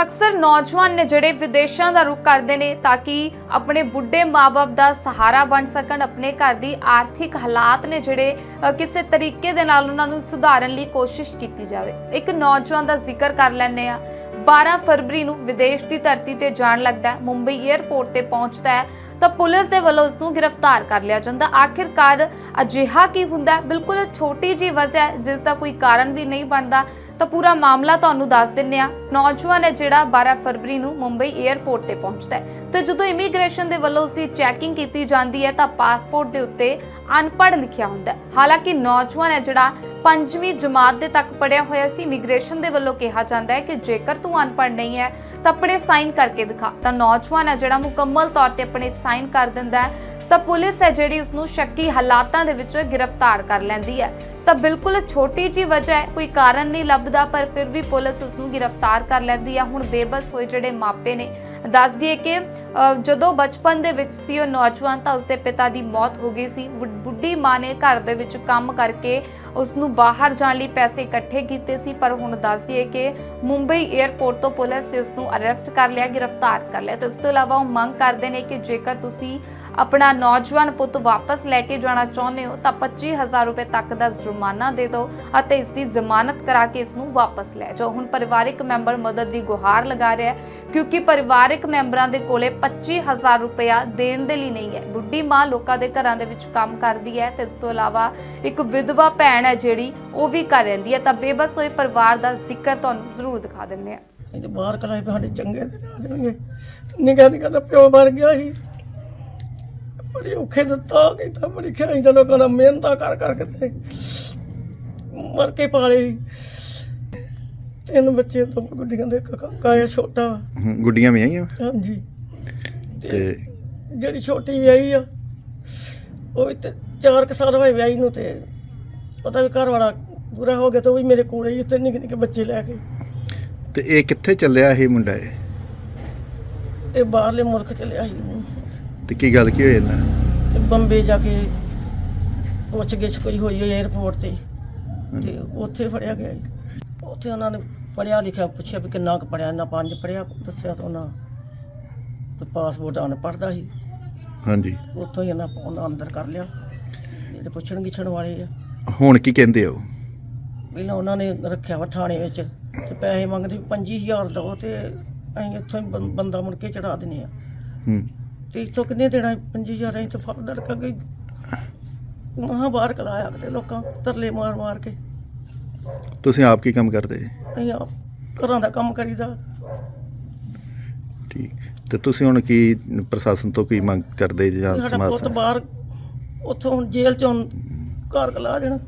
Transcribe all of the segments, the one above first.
ਤਾਂ ਅਕਸਰ ਨੌਜਵਾਨ ਨੇ ਜਿਹੜੇ ਵਿਦੇਸ਼ਾਂ ਦਾ ਰੁਖ ਕਰਦੇ ਨੇ ਤਾਂ ਕਿ ਆਪਣੇ ਬੁੱਢੇ ਮਾਪੇ ਦਾ ਸਹਾਰਾ ਬਣ ਸਕਣ, ਆਪਣੇ ਘਰ ਦੀ ਆਰਥਿਕ ਹਾਲਾਤ ਨੇ ਜਿਹੜੇ ਕਿਸੇ ਤਰੀਕੇ ਦੇ ਨਾਲ ਉਹਨਾਂ ਨੂੰ ਸੁਧਾਰਨ ਲਈ ਕੋਸ਼ਿਸ਼ ਕੀਤੀ ਜਾਵੇ। ਇੱਕ ਨੌਜਵਾਨ ਦਾ ਜ਼ਿਕਰ ਕਰ ਲੈਂਦੇ ਆ 12 ਫਰਵਰੀ ਨੂੰ ਵਿਦੇਸ਼ ਦੀ ਧਰਤੀ ਤੇ ਜਾਣ ਲੱਗਦਾ ਮੁੰਬਈ 에ਅਰਪੋਰਟ ਤੇ ਪਹੁੰਚਦਾ ਹੈ। ਤਾਂ ਪੁਲਿਸ ਦੇ ਵੱਲੋਂ ਉਸ ਨੂੰ ਗ੍ਰਿਫਤਾਰ ਕਰ ਲਿਆ ਜਾਂਦਾ। ਆਖਿਰਕਾਰ ਅਜਿਹਾ ਕੀ ਹੁੰਦਾ? ਬਿਲਕੁਲ ਛੋਟੀ ਜੀ ਵਜ੍ਹਾ ਹੈ, ਜਿਸ ਦਾ ਕੋਈ ਕਾਰਨ ਵੀ ਨਹੀਂ ਬਣਦਾ। ਤਾਂ ਪੂਰਾ ਮਾਮਲਾ ਤੁਹਾਨੂੰ ਦੱਸ ਦਿੰਨੇ ਆ ਨੌਜਵਾਨ ਹੈ ਜਿਹੜਾ 12 ਫਰਵਰੀ ਨੂੰ ਮੁੰਬਈ 에ਅਰਪੋਰਟ ਤੇ ਪਹੁੰਚਦਾ ਹੈ। ਤੇ ਜਦੋਂ ਇਮੀਗ੍ਰੇਸ਼ਨ ਦੇ ਵੱਲੋਂ ਉਸ ਦੀ ਚੈਕਿੰਗ ਕੀਤੀ ਜਾਂਦੀ ਹੈ, ਤਾਂ ਪਾਸਪੋਰਟ ਦੇ ਉੱਤੇ ਅਨਪੜ੍ਹ ਲਿਖਿਆ ਹੁੰਦਾ ਹੈ। ਹਾਲਾਂਕਿ ਨੌਜਵਾਨ ਹੈ ਜਿਹੜਾ ਪੰਜਵੀਂ ਜਮਾਤ ਦੇ ਤੱਕ ਪੜਿਆ ਹੋਇਆ ਸੀ, ਇਮੀਗ੍ਰੇਸ਼ਨ ਦੇ ਵੱਲੋਂ ਕਿਹਾ ਜਾਂਦਾ ਹੈ ਕਿ ਜੇਕਰ ਤੂੰ ਅਨਪੜ੍ਹ ਨਹੀਂ ਹੈ, ਤਾਂ ਆਪਣੇ ਸਾਈਨ ਕਰਕੇ ਦਿਖਾ। ਤਾਂ ਨੌਜਵਾਨ ਹੈ ਜਿਹੜਾ ਮੁਕੰਮਲ ਤੌਰ ਤੇ ਆਪਣੇ ਸਾਈਨ ਕਰ ਦਿੰਦਾ ਹੈ। ਤਾਂ ਪੁਲਿਸ ਹੈ ਜਿਹੜੀ ਉਸ ਨੂੰ ਸ਼ੱਕੀ ਹਾਲਾਤਾਂ ਦੇ ਵਿੱਚ ਗ੍ਰਿਫਤਾਰ ਕਰ ਲੈਂਦੀ ਹੈ। ਤਾਂ ਬਿਲਕੁਲ ਛੋਟੀ ਜੀ ਵਜ੍ਹਾ ਹੈ, ਕੋਈ ਕਾਰਨ ਨਹੀਂ ਲੱਭਦਾ, ਪਰ ਫਿਰ ਵੀ ਪੁਲਿਸ ਉਸ ਨੂੰ ਗ੍ਰਿਫਤਾਰ ਕਰ ਲੈਂਦੀ ਹੈ। ਹੁਣ ਬੇਬਸ ਹੋਏ ਜਿਹੜੇ ਮਾਪੇ ਨੇ, ਦੱਸ ਦਈਏ ਕਿ ਜਦੋਂ ਬਚਪਨ ਦੇ ਵਿੱਚ ਸੀ ਉਹ ਨੌਜਵਾਨ, ਤਾਂ ਉਸਦੇ ਪਿਤਾ ਦੀ ਮੌਤ ਹੋ ਗਈ ਸੀ। ਬੁੱਢੀ ਮਾਂ ਨੇ ਘਰ ਦੇ ਵਿੱਚ ਕੰਮ ਕਰਕੇ ਉਸ ਨੂੰ ਬਾਹਰ ਜਾਣ ਲਈ ਪੈਸੇ ਇਕੱਠੇ ਕੀਤੇ ਸੀ, ਪਰ ਹੁਣ ਦੱਸ ਦਈਏ ਕਿ ਮੁੰਬਈ 에ਅਰਪੋਰਟ ਤੋਂ ਪੁਲਿਸ ਨੇ ਉਸ ਨੂੰ ਅਰੈਸਟ ਕਰ ਲਿਆ, ਗ੍ਰਿਫਤਾਰ ਕਰ ਲਿਆ। ਤੇ ਉਸ ਤੋਂ ਇਲਾਵਾ ਉਹ ਮੰਗ ਕਰਦੇ ਨੇ ਕਿ ਜੇਕਰ ਤੁਸੀਂ ਆਪਣਾ ਨੌਜਵਾਨ ਪੁੱਤ ਵਾਪਸ ਲੈ ਕੇ ਜਾਣਾ ਚਾਹੁੰਦੇ ਹੋ ਤਾਂ 25000 ਰੁਪਏ ਤੱਕ ਦਾ ਜੁਰਮਾਨਾ ਦੇ ਦਿਓ ਅਤੇ ਇਸ ਦੀ ਜ਼ਮਾਨਤ ਕਰਾ ਕੇ ਇਸ ਨੂੰ ਵਾਪਸ ਲੈ ਜਾਓ। ਹੁਣ ਪਰਿਵਾਰਕ ਮੈਂਬਰ ਮਦਦ ਦੀ ਗੁਹਾਰ ਲਗਾ ਰਿਹਾ ਹੈ ਕਿਉਂਕਿ ਪਰਿਵਾਰਕ ਮੈਂਬਰਾਂ ਦੇ ਕੋਲੇ 25000 ਰੁਪਇਆ ਦੇਣ ਦੇ ਲਈ ਨਹੀਂ ਹੈ। ਬੁੱਢੀ ਮਾਂ ਲੋਕਾਂ ਦੇ ਘਰਾਂ ਦੇ ਵਿੱਚ ਕੰਮ ਕਰਦੀ ਹੈ ਤੇ ਇਸ ਤੋਂ ਇਲਾਵਾ ਇੱਕ ਵਿਧਵਾ ਭੈਣ ਹੈ ਜਿਹੜੀ ਉਹ ਵੀ ਘਰ ਰਹਿੰਦੀ ਹੈ। ਤਾਂ ਬੇਬਸ ਹੋਏ ਪਰਿਵਾਰ ਦਾ ਜ਼ਿਕਰ ਤੁਹਾਨੂੰ ਜ਼ਰੂਰ ਦਿਖਾ ਦਿੰਦੇ ਹਾਂ। ਇਹ ਬਾਹਰ ਕਲਾਏ ਪੇ ਸਾਡੇ ਚੰਗੇ ਦਿਨ ਆ ਜਾਣਗੇ ਨਿਕਾ ਨਿਕਾ ਦਾ ਪਿਓ ਮਰ ਗਿਆ ਸੀ। ਬੜੀ ਔਖੇ ਦਿੱਤਾ ਕੀਤਾ ਬੜੀ ਖਿਆਈ ਦਾ ਲੋਕਾਂ ਮਿਹਨਤਾਂ ਕਰ ਕਰ ਕੇ ਤੇ ਮਰ ਕੇ ਪਾਲੇ। ਤਿੰਨ ਬੱਚੇ ਤੋਂ ਗੁੱਡੀਆਂ ਦੇ ਕਾਕਾ ਹੈ ਛੋਟਾ। ਹਮ, ਗੁੱਡੀਆਂ ਵੀ ਆਈਆਂ? ਹਾਂਜੀ। ਤੇ ਜਿਹੜੀ ਛੋਟੀ ਵਿਆਹੀ ਆ ਉਹ ਵੀ ਤੇ ਚਾਰ ਕੁ ਸਾਲ ਹੋਏ ਵਿਆਹੀ ਨੂੰ ਤੇ ਉਹਦਾ ਵੀ ਘਰ ਵਾਲਾ ਪੂਰਾ ਹੋ ਗਿਆ ਤੇ ਉਹ ਵੀ ਮੇਰੇ ਕੋਲੇ ਹੀ ਉੱਥੇ ਨਿੱਕੇ ਨਿੱਕੇ ਬੱਚੇ ਲੈ ਕੇ। ਤੇ ਇਹ ਕਿੱਥੇ ਚੱਲਿਆ ਇਹ ਮੁੰਡਾ ਇਹ? ਇਹ ਬਾਹਰਲੇ ਮੁਲਕ ਚਲਿਆ ਸੀ। ਤੇ ਕੀ ਗੱਲ ਕੀ ਹੋਈ ਇਹਨਾਂ? ਤੇ ਬੰਬੇ ਜਾ ਕੇ ਪੁੱਛ ਗਿੱਛ ਕੋਈ ਹੋਈ ਹੋਈ 에어ਪੋਰਟ ਤੇ। ਤੇ ਉੱਥੇ ਫੜਿਆ ਗਿਆ ਜੀ। ਉੱਥੇ ਉਹਨਾਂ ਨੇ ਪੜਿਆ ਲਿਖਿਆ ਪੁੱਛਿਆ ਵੀ ਕਿੰਨਾ ਕੁ ਪੜਿਆ ਨਾ ਪੰਜ ਪੜਿਆ ਦੱਸਿਆ ਤਾਂ ਉਹਨਾਂ ਤੇ ਪਾਸਪੋਰਟ ਆਨ ਪੜਦਾ ਸੀ। ਹਾਂਜੀ। ਉੱਥੋਂ ਹੀ ਇਹਨਾਂ ਉਹਨਾਂ ਅੰਦਰ ਕਰ ਲਿਆ। ਜਿਹੜੇ ਪੁੱਛਣ ਗਿੱਛਣ ਵਾਲੇ ਆ। ਹੁਣ ਕੀ ਕਹਿੰਦੇ ਹੋ ਪਹਿਲਾਂ ਉਹਨਾਂ ਨੇ ਰੱਖਿਆ ਵਾ ਥਾਣੇ ਵਿੱਚ ਤੇ ਪੈਸੇ ਮੰਗਦੇ 25000 ਦਓ ਤੇ ਅਸੀਂ ਇੱਥੋਂ ਹੀ ਬੰ- ਬੰਦਾ ਮੁੜ ਕੇ ਚੜਾ ਦਿੰਦੇ ਆ। ਹੂੰ। ਤੇ ਇੱਥੋਂ ਕਿੰਨੇ ਦੇਣਾ 25000 ਅਸੀਂ ਤਾਂ ਫੜ ਦੜਕਾ ਗਈ ਮਹਾ ਬਾਹਰ ਕਲਾਇਆ ਕਿਤੇ ਲੋਕਾਂ ਤਰਲੇ ਮਾਰ ਮਾਰ ਕੇ। ਤੁਸੀਂ ਆਪ ਕੀ ਕੰਮ ਕਰਦੇ? ਅਸੀਂ ਆਪ ਘਰਾਂ ਦਾ ਕੰਮ ਕਰੀਦਾ। ਠੀਕ। ਤੇ ਤੁਸੀਂ ਹੁਣ ਕੀ ਪ੍ਰਸ਼ਾਸਨ ਤੋਂ ਕੀ ਮੰਗ ਕਰਦੇ ਜਾਂ ਸਾਡਾ ਸਮਾਜ ਪੁੱਤ ਬਾਹਰ ਉੱਥੋਂ ਹੁਣ ਜੇਲ੍ਹ ਚੋਂ ਘਰ ਕਲਾ ਦੇਣਾ।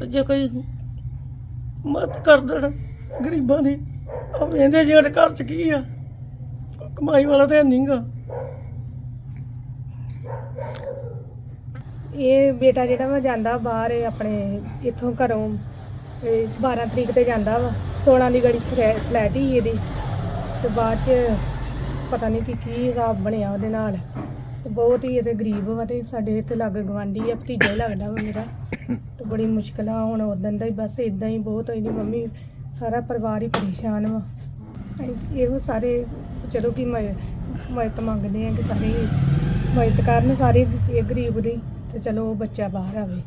ਤੇ ਜੇ ਕੋਈ ਮਦਦ ਕਰ ਦੇਣ ਗਰੀਬਾਂ ਦੀ ਉਹ ਵੇਂਦੇ ਜਿਹੜੇ ਘਰ ਚ ਕੀ ਆ। ਕਮਾਈ ਵਾਲਾ ਤੇ ਨਹੀਂਗਾ ਇਹ ਬੇਟਾ ਜਿਹੜਾ ਵਾ ਜਾਂਦਾ ਬਾਹਰ ਆਪਣੇ ਇੱਥੋਂ ਘਰੋਂ, ਇਹ 12 ਤਰੀਕ ਤੇ ਜਾਂਦਾ ਵਾ 16 ਦੀ ਗੜੀ ਫਲੈਟ ਹੀ ਇਹਦੀ। ਤੇ ਬਾਅਦ ਚ ਪਤਾ ਨਹੀਂ ਕਿ, ਕੀ ਹਿਸਾਬ ਬਣਿਆ ਉਹਦੇ ਨਾਲ। ਤੇ ਬਹੁਤ ਹੀ ਇਹਦੇ ਗਰੀਬ ਵਾ ਤੇ ਸਾਡੇ ਇੱਥੇ ਲੱਗ ਗਵਾਂਢੀ ਆ, ਭਤੀਜਾ ਹੀ ਲੱਗਦਾ ਵਾ ਮੇਰਾ। ਤੇ ਬੜੀ ਮੁਸ਼ਕਲ ਆ, ਹੁਣ ਉਦੋਂ ਦਾ ਹੀ ਬਸ ਇਦਾਂ ਹੀ ਬਹੁਤ ਇਹਦੀ ਮੰਮੀ, ਸਾਰਾ ਪਰਿਵਾਰ ਹੀ ਪਰੇਸ਼ਾਨ ਵਾ। ਅਸੀਂ ਇਹੋ ਸਾਰੇ, ਚਲੋ ਕਿ ਮਦਦ ਮੰਗਦੇ ਆ ਕਿ ਸਾਰੇ ਮਦਦ ਕਰਨ ਸਾਰੀ ਇਹ ਗਰੀਬ ਦੀ ਤੇ ਚਲੋ ਉਹ ਬੱਚਾ ਬਾਹਰ ਆਵੇ।